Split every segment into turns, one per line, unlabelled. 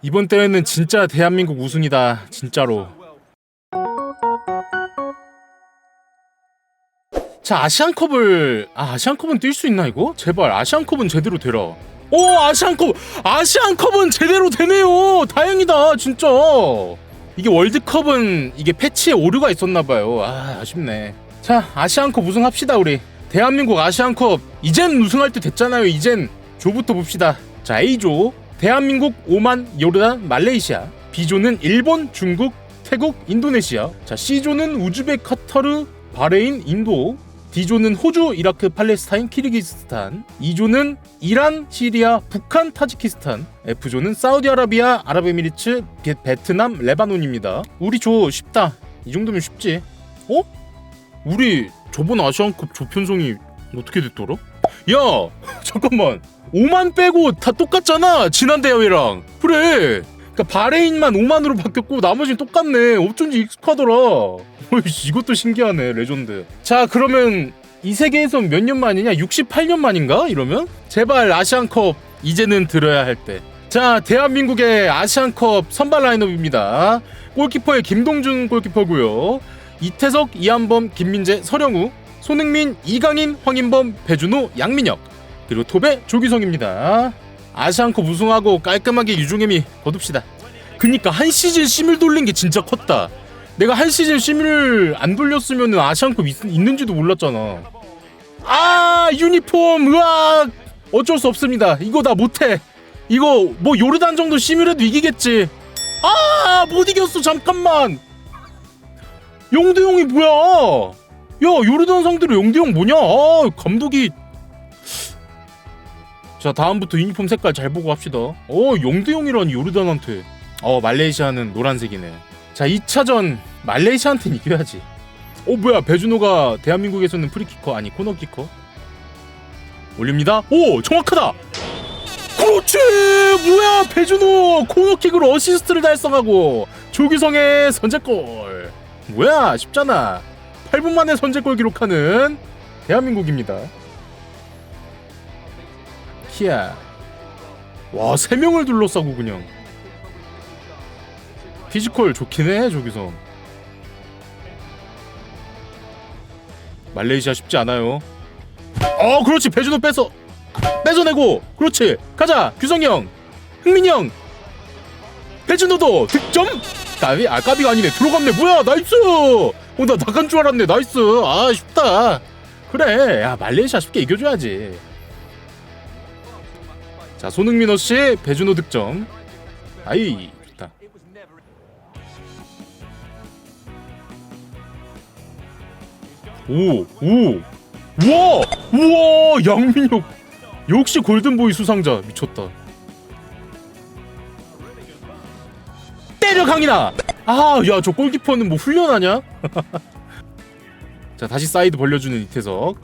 이번 대회는 진짜 대한민국 우승이다. 진짜로. 자 아시안컵을 아 아시안컵은 뛸 수 있나 이거? 제발 아시안컵은 제대로 되라. 오 아시안컵 아시안컵은 제대로 되네요. 다행이다 진짜. 이게 월드컵은 이게 패치에 오류가 있었나 봐요. 아 아쉽네. 자 아시안컵 우승합시다 우리. 대한민국 아시안컵 이젠 우승할 때 됐잖아요. 이젠 조부터 봅시다. 자 A조 대한민국, 오만, 요르단, 말레이시아. B조는 일본, 중국, 태국, 인도네시아. 자 C조는 우즈벡, 카타르, 바레인, 인도. D조는 호주, 이라크, 팔레스타인, 키르기스스탄. E조는 이란, 시리아, 북한, 타지키스탄. F조는 사우디아라비아, 아랍에미리츠, 베, 베트남, 레바논입니다. 우리 조 쉽다. 이 정도면 쉽지. 어? 우리 저번 아시안컵 조편성이 어떻게 됐더라? 야 잠깐만. 5만 빼고 다 똑같잖아 지난 대회랑. 그래. 그러니까 바레인만 5만으로 바뀌었고 나머지는 똑같네. 어쩐지 익숙하더라. 이것도 신기하네 레전드. 자 그러면 이 세계에선 몇 년 만이냐? 68년 만인가? 이러면? 제발 아시안컵 이제는 들어야 할 때. 자 대한민국의 아시안컵 선발 라인업입니다. 골키퍼의 김동준 골키퍼고요. 이태석, 이한범, 김민재, 서령우, 손흥민, 이강인, 황인범, 배준호, 양민혁 그리고 톱의 조규성입니다. 아시안컵 우승하고 깔끔하게 유종의미 거둡시다. 그니까 한 시즌 심을 돌린 게 진짜 컸다. 내가 한 시즌 심을 안 돌렸으면 아시안컵 있, 있는지도 몰랐잖아. 아 유니폼 으악 어쩔 수 없습니다. 이거 나 못해. 이거 뭐 요르단 정도 심이라도 이기겠지. 아 못 이겼어 잠깐만. 영대형이 뭐야? 야 요르단 상대로 영대형 뭐냐? 아 감독이 자 다음부터 유니폼 색깔 잘 보고 합시다. 어 영대형이란 요르단한테. 어 말레이시아는 노란색이네. 자 2차전 말레이시아한테는 이겨야지. 어 뭐야 배준호가 대한민국에서는 프리키커 아니 코너키커. 올립니다. 오 정확하다. 그렇지 뭐야 배준호 코너킥으로 어시스트를 달성하고 조규성의 선제골. 뭐야 쉽잖아. 8분 만에 선제골 기록하는 대한민국입니다. 키야. 와, 세 명을 둘러싸고 그냥. 피지컬 좋긴 해, 조기성. 말레이시아 쉽지 않아요. 어, 그렇지. 배준호 뺏어. 뺏어내고. 그렇지. 가자. 규성이 형. 흥민이 형. 배준호도 득점. 까비, 아, 까비가 아니네. 들어갔네. 뭐야, 나이스. 어, 나 나간 줄 알았네. 나이스. 아, 쉽다. 그래. 야, 말레이시아 쉽게 이겨줘야지. 자 손흥민 어씨 배준호 득점 아이 좋다 오 오 우와 우와 양민혁 역시 골든보이 수상자 미쳤다 때려 강인아! 아 야 저 골키퍼는 뭐 훈련하냐? 자 다시 사이드 벌려주는 이태석.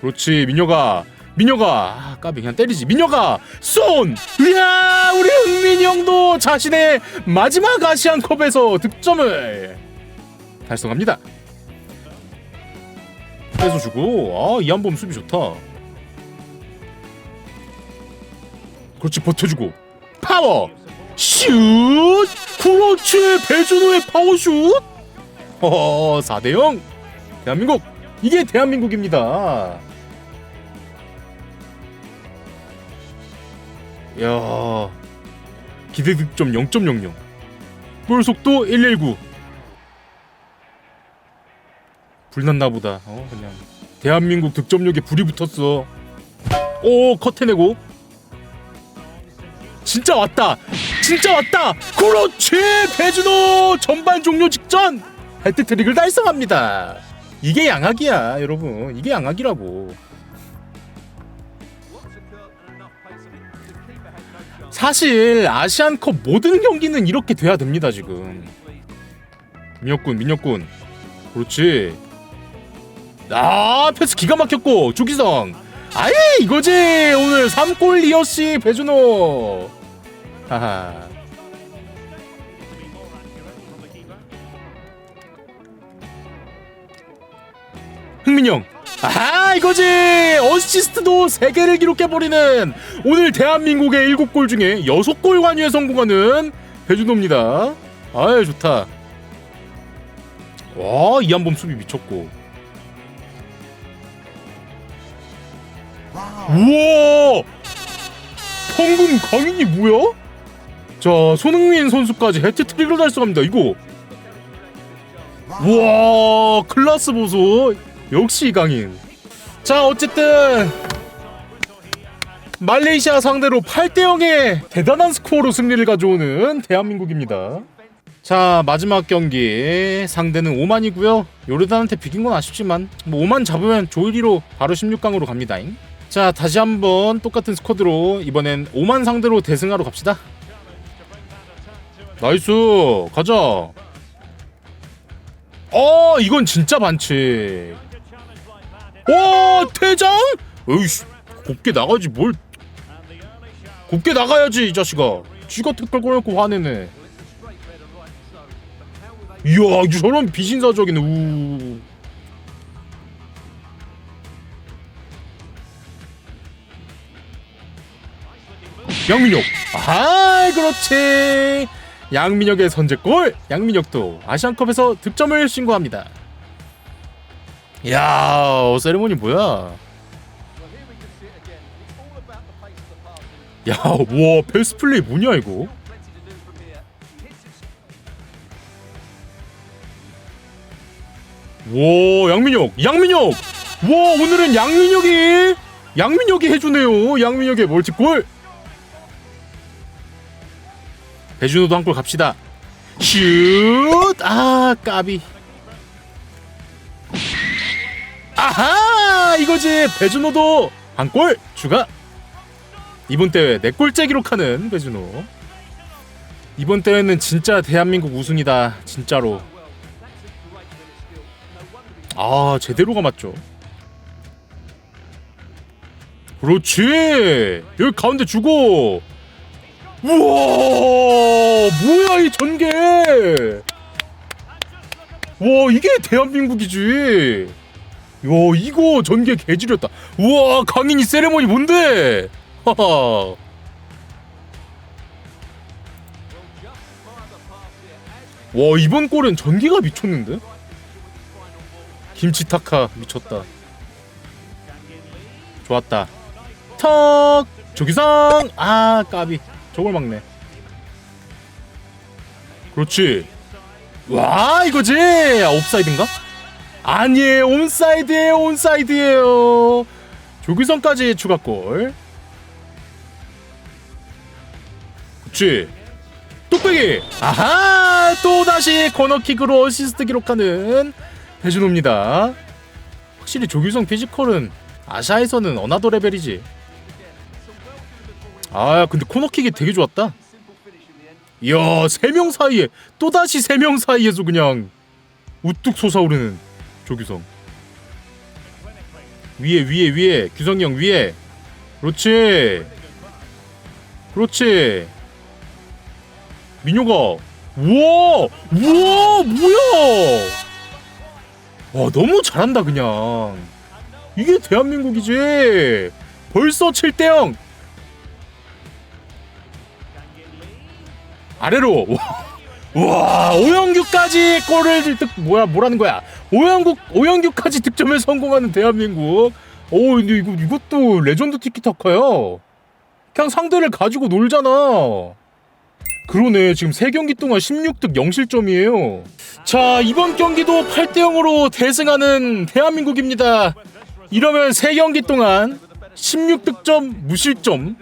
그렇지 민혁아. 민혁아. 아, 까비 그냥 때리지. 민혁아! 쏜 이야 우리 흥민이 형도 자신의 마지막 아시안컵에서 득점을 달성합니다. 뺏어주고 아 이한범 수비 좋다. 그렇지 버텨주고. 파워 슛! 그렇지 배준호의 파워슛! 어 4대0 대한민국! 이게 대한민국입니다. 야 기대 득점 0.00 골 속도 119 불났나 보다. 어 그냥. 대한민국 득점력에 불이 붙었어. 오 컷해내고. 진짜 왔다 진짜 왔다. 그렇지 배준호. 전반 종료 직전 헤트트릭을 달성합니다. 이게 양악이야 여러분. 이게 양악이라고. 사실 아시안컵 모든 경기는 이렇게 돼야 됩니다 지금. 민혁군 민혁군. 그렇지. 아 패스 기가 막혔고 주기성. 아예 이거지. 오늘 3골 리어시 배준호 흥민형 아 이거지! 어시스트도 3개를 기록해버리는 오늘 대한민국의 7골 중에 6골 관유에 성공하는 배준호입니다. 아유 좋다. 와 이한범 수비 미쳤고. 우와! 황금 강인이 뭐야? 자 손흥민 선수까지 해트트릭을 달성합니다. 이거. 우와 클라스 보소. 역시 이강인. 자 어쨌든 말레이시아 상대로 8대 0의 대단한 스코어로 승리를 가져오는 대한민국입니다. 자 마지막 경기. 상대는 오만이고요. 요르단한테 비긴 건 아쉽지만 뭐 오만 잡으면 조일이로 바로 16강으로 갑니다 자 다시 한번 똑같은 스쿼드로 이번엔 오만 상대로 대승하러 갑시다 나이스. 가자. 어 이건 진짜 반칙. 와 퇴장? 에이씨 곱게 나가지. 뭘. 곱게 나가야지 이 자식아. 쥐가 태클 꺼놓고 화내네. 이야 저런 비신사적인 우. 양민혁. 아 그렇지 양민혁의 선제골 양민혁도 아시안컵에서 득점을 신고합니다. 야 어, 세레모니 뭐야? 야 와 패스 플레이 뭐냐 이거? 와 양민혁 양민혁! 와 오늘은 양민혁이 양민혁이 해주네요 양민혁의 멀티골 배준호도 한 골 갑시다. 슛 아 까비. 아하! 이거지. 배준호도 한 골 추가. 이번 대회 네 골째 기록하는 배준호. 이번 대회는 진짜 대한민국 우승이다. 진짜로. 아 제대로 감았죠. 그렇지. 여기 가운데 주고 우와 뭐야 이 전개? 와 이게 대한민국이지. 야 이거 전개 개지렸다. 우와 강인이 세레모니 뭔데? 하하. 와 이번 골은 전기가 미쳤는데? 김치 타카 미쳤다. 좋았다. 턱 조기성 아 까비 저걸 막네. 그렇지. 와 이거지? 아, 옵사이드인가? 아니에요. 온사이드에요. 온사이드에요. 조규성까지 추가골. 그렇지. 뚝배기. 아하! 또 다시 코너킥으로 어시스트 기록하는 배준호입니다. 확실히 조규성 피지컬은 아시아에서는 어나더 레벨이지 아 근데 코너킥이 되게 좋았다. 이야 세 명 사이에 또다시 세 명 사이에서 그냥 우뚝 솟아오르는 조규성. 위에 위에 위에. 규성이 형 위에. 그렇지. 그렇지. 민효가 우와! 우와! 뭐야! 와 너무 잘한다 그냥. 이게 대한민국이지. 벌써 7대0 아래로. 와 오영규까지 골을 득 뭐야 뭐라는 거야? 오영국 오영규까지 득점에 성공하는 대한민국. 오 근데 이거 이것도 레전드 티키타카야. 그냥 상대를 가지고 놀잖아. 그러네. 지금 3경기 동안 16득 0실점이에요. 자 이번 경기도 8대 0으로 대승하는 대한민국입니다. 이러면 3경기 동안 16득점 무실점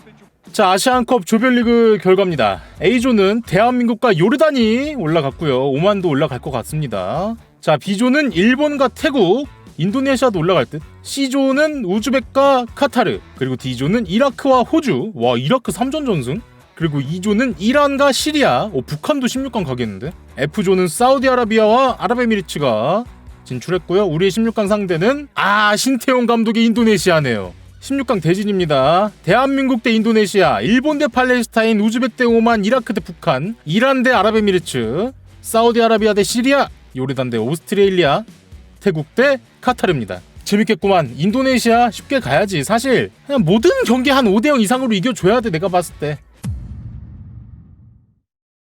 자 아시안컵 조별리그 결과입니다. A조는 대한민국과 요르단이 올라갔고요. 오만도 올라갈 것 같습니다. 자 B조는 일본과 태국 인도네시아도 올라갈 듯. C조는 우즈벡과 카타르 그리고 D조는 이라크와 호주. 와 이라크 3전 전승? 그리고 2조는 이란과 시리아. 오, 북한도 16강 가겠는데? F조는 사우디아라비아와 아랍에미리츠가 진출했고요. 우리의 16강 상대는 아 신태용 감독의 인도네시아네요 16강 대진입니다. 대한민국 대 인도네시아, 일본 대 팔레스타인, 우즈벡 대 오만, 이라크 대 북한, 이란 대 아랍에미리츠, 사우디아라비아 대 시리아, 요르단 대 오스트레일리아, 태국 대 카타르입니다. 재밌겠구만 인도네시아 쉽게 가야지 사실 그냥 모든 경기 한 5대0 이상으로 이겨줘야 돼 내가 봤을 때